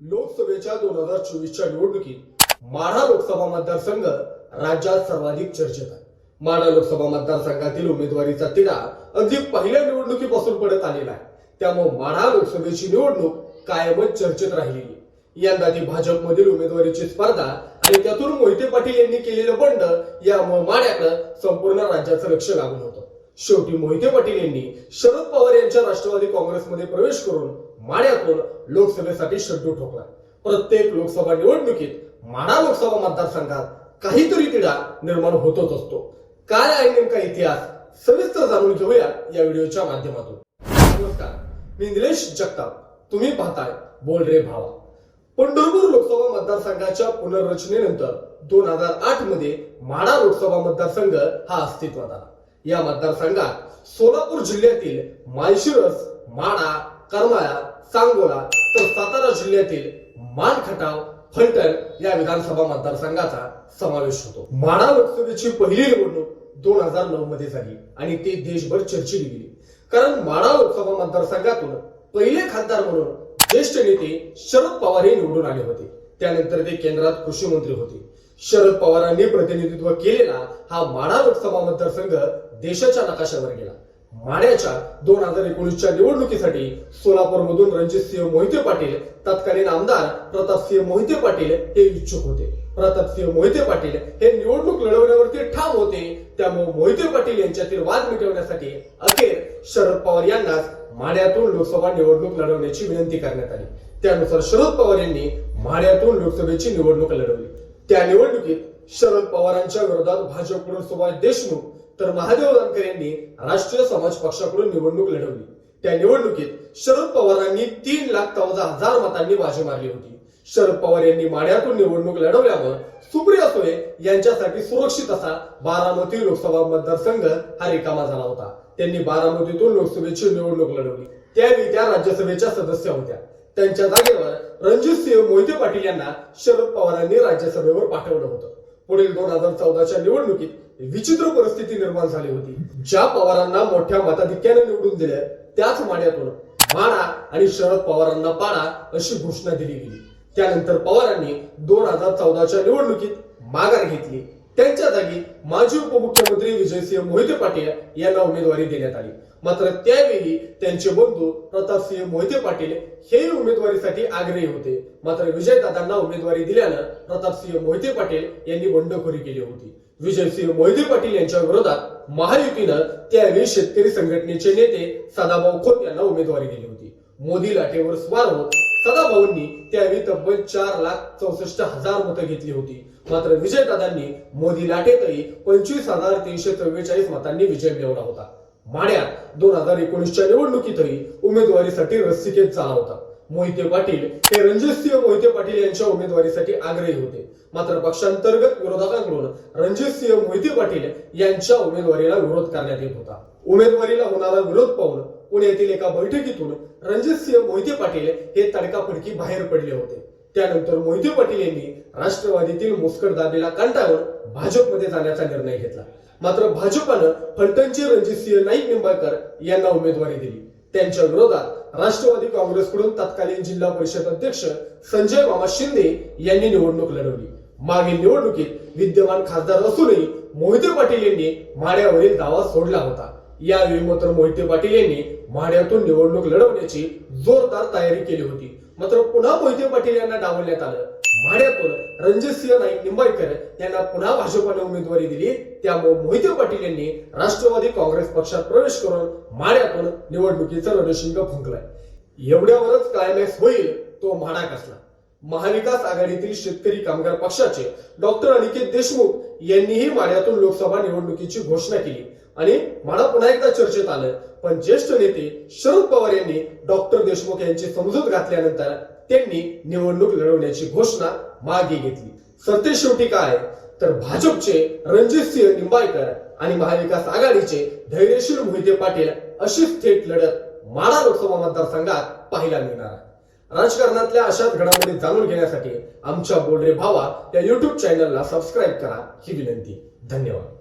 लोकसभेच्या दोन हजार चोवीसच्या निवडणुकीत माढा लोकसभा मतदारसंघ राज्यात सर्वाधिक चर्चेत आहे. माढा लोकसभा मतदारसंघातील उमेदवारीचा तिढा अगदी पहिल्या निवडणुकीपासून पडत आलेला आहे. त्यामुळे माढा लोकसभेची निवडणूक कायमच चर्चेत राहिली यंदा ती भाजपमधील उमेदवारीची स्पर्धा आणि त्यातून मोहिते पाटील यांनी केलेलं बंड यामुळे माड्याकडे संपूर्ण राज्याचं लक्ष लागून होतं. शेवटी मोहिते पाटील यांनी शरद पवार यांच्या राष्ट्रवादी काँग्रेसमध्ये प्रवेश करून माण्यातून लोकसभेसाठी शड्डू ठोकला. प्रत्येक लोकसभा निवडणुकीत माढा लोकसभा मतदारसंघात काहीतरी तिढा निर्माण होतच असतो. काय आहे नेमका इतिहास? सविस्तर जाणून घेऊया या व्हिडिओच्या माध्यमातून. नमस्कार मी निलेश जगताप. तुम्ही पाहताय बोल रे भावा. पंढरपूर लोकसभा मतदारसंघाच्या पुनर्रचनेनंतर दोन हजार आठमध्ये माढा लोकसभा मतदारसंघ हा अस्तित्वात आला. या मतदारसंघात सोलापूर जिल्ह्यातील माळशिरस माणा करमाळा सांगोला तर सातारा जिल्ह्यातील मानखटाव फलटण या विधानसभा मतदारसंघाचा समावेश होतो. माणा लोकसभेची पहिली निवडणूक दोन हजार नऊ मध्ये झाली आणि ती देशभर चर्चेली गेली. कारण माणा लोकसभा मतदारसंघातून पहिले खासदार म्हणून ज्येष्ठ नेते शरद पवार हे निवडून आले होते. त्यानंतर ते केंद्रात कृषी मंत्री होते. शरद पवारांनी प्रतिनिधित्व केलेला हा माढा लोकसभा मतदारसंघ देशाच्या नकाशावर गेला. माढ्याच्या दोन हजार एकोणीसच्या निवडणुकीसाठी सोलापूरमधून रणजितसिंह मोहिते पाटील तत्कालीन आमदार प्रतापसिंह मोहिते पाटील हे इच्छुक होते. प्रतापसिंह मोहिते पाटील हे निवडणूक लढवण्यावरती ठाम होते. त्यामुळे मोहिते पाटील यांच्यातील वाद मिटवण्यासाठी अखेर शरद पवार यांनाच माढ्यातून लोकसभा निवडणूक लढवण्याची विनंती करण्यात आली. त्यानुसार शरद पवार यांनी माढ्यातून लोकसभेची निवडणूक लढवली. त्या निवडणुकीत शरद पवारांच्या विरोधात भाजपकडून सुभाष देशमुख तर महादेव जानकर यांनी राष्ट्रीय समाज पक्षाकडून निवडणूक लढवली. त्या निवडणुकीत शरद पवारांनी तीन लाख चौदा हजार मतांनी बाजी मारली होती. शरद पवार यांनी माढ्यातून निवडणूक लढवल्यावर सुप्रिया सुळे यांच्यासाठी सुरक्षित असा बारामती लोकसभा मतदारसंघ हा रिकामा झाला होता. त्यांनी बारामतीतून लोकसभेची निवडणूक लढवली. त्यावेळी त्या राज्यसभेच्या सदस्य होत्या. त्यांच्या जागेवर रणजितसिंह मोहिते पाटील यांना शरद पवारांनी राज्यसभेवर पाठवलं होतं. पुढील दोन हजार चौदाच्या निवडणुकीत विचित्र परिस्थिती निर्माण झाली होती. ज्या पवारांना मोठ्या मताधिक्याने निवडून दिले त्याच माड्यातून माडा आणि शरद पवारांना पाडा अशी घोषणा दिली गेली. त्यानंतर पवारांनी दोन हजार चौदाच्या निवडणुकीत माघार घेतली. त्यांच्या जागी माजी उपमुख्यमंत्री विजयसिंह मोहिते पाटील यांना उमेदवारी देण्यात आली. मात्र त्यावेळी त्यांचे बंधू प्रतापसिंह मोहिते पाटील हे उमेदवारीसाठी आग्रही होते. मात्र विजयदादांना उमेदवारी दिल्यानं प्रतापसिंह मोहिते पाटील यांनी बंडखोरी केली होती. विजयसिंह मोहिते पाटील यांच्या विरोधात महायुतीनं त्यावेळी शेतकरी संघटनेचे नेते सदाभाऊ खोत यांना उमेदवारी दिली होती. मोदी लाटेवर स्वार होत सदाभाऊंनी त्यावेळी तब्बल चार लाख चौसष्ट हजार मतं घेतली होती. मात्र विजयदादांनी मोदी लाटेतही पंचवीस हजार तीनशे चव्वेचाळीस मतांनी विजय मिळवला होता. माड्यात दोन हजार एकोणीसच्या निवडणुकीतही उमेदवारीसाठी रस्सिकेत झाला होता. मोहिते पाटील हे रणजितसिंह मोहिते पाटील यांच्या उमेदवारीसाठी आग्रही होते. मात्र पक्षांतर्गत विरोधकांकडून रणजितसिंह मोहिते पाटील यांच्या उमेदवारीला विरोध करण्यात येत होता. उमेदवारीला होणारा विरोध पाहून पुण्यातील एका बैठकीतून रणजितसिंह मोहिते पाटील हे तडकाफडकी बाहेर पडले होते. त्यानंतर मोहिते पाटील यांनी राष्ट्रवादीतील मुस्कट दाबेला कंटाळून भाजपमध्ये जाण्याचा निर्णय घेतला. मात्र भाजपानं फलटणचे रणजितसिंह नाईक निंबाळकर यांना उमेदवारी दिली. त्यांच्या विरोधात राष्ट्रवादी काँग्रेसकडून तत्कालीन जिल्हा परिषद अध्यक्ष संजय मामा शिंदे यांनी निवडणूक लढवली. मागील निवडणुकीत विद्यमान खासदार असूनही मोहिते पाटील यांनी माड्यावरील दावा सोडला होता. यावेळी मात्र मोहिते पाटील यांनी माड्यातून निवडणूक लढवण्याची जोरदार तयारी केली होती. मात्र पुन्हा मोहिते पाटील यांना डावलण्यात आलं. माड्यातून रणजितसिंह नाईक निंबाळकर यांना पुन्हा भाजपाने उमेदवारी दिली. त्यामुळे मोहिते पाटील यांनी राष्ट्रवादी काँग्रेस पक्षात प्रवेश करून माड्यातून निवडणुकीचं रणशिंग फुंकलाय. एवढ्यावरच क्लायमॅक्स होईल तो म्हाडा कसला? महाविकास आघाडीतील शेतकरी कामगार पक्षाचे डॉक्टर अनिकेत देशमुख यांनीही माड्यातून लोकसभा निवडणुकीची घोषणा केली. आणि मला पुन्हा एकदा चर्चेत आलं पण ज्येष्ठ नेते शरद पवार यांनी डॉक्टर देशमुख यांची समजूत घातल्यानंतर त्यांनी निवडणूक लढवण्याची घोषणा मागे घेतली. सत्य शेवटी काय? तर भाजपचे रणजितसिंह निंबाळकर आणि महाविकास आघाडीचे धैर्यशील मोहिते पाटील अशीच थेट लढत माडा लोकसभा मतदारसंघात पाहायला मिळणार आहे. राजकारणातल्या अशाच घडामोडी जाणून घेण्यासाठी आमच्या बोलरे भावा या युट्यूब चॅनलला सबस्क्राईब करा ही विनंती. धन्यवाद.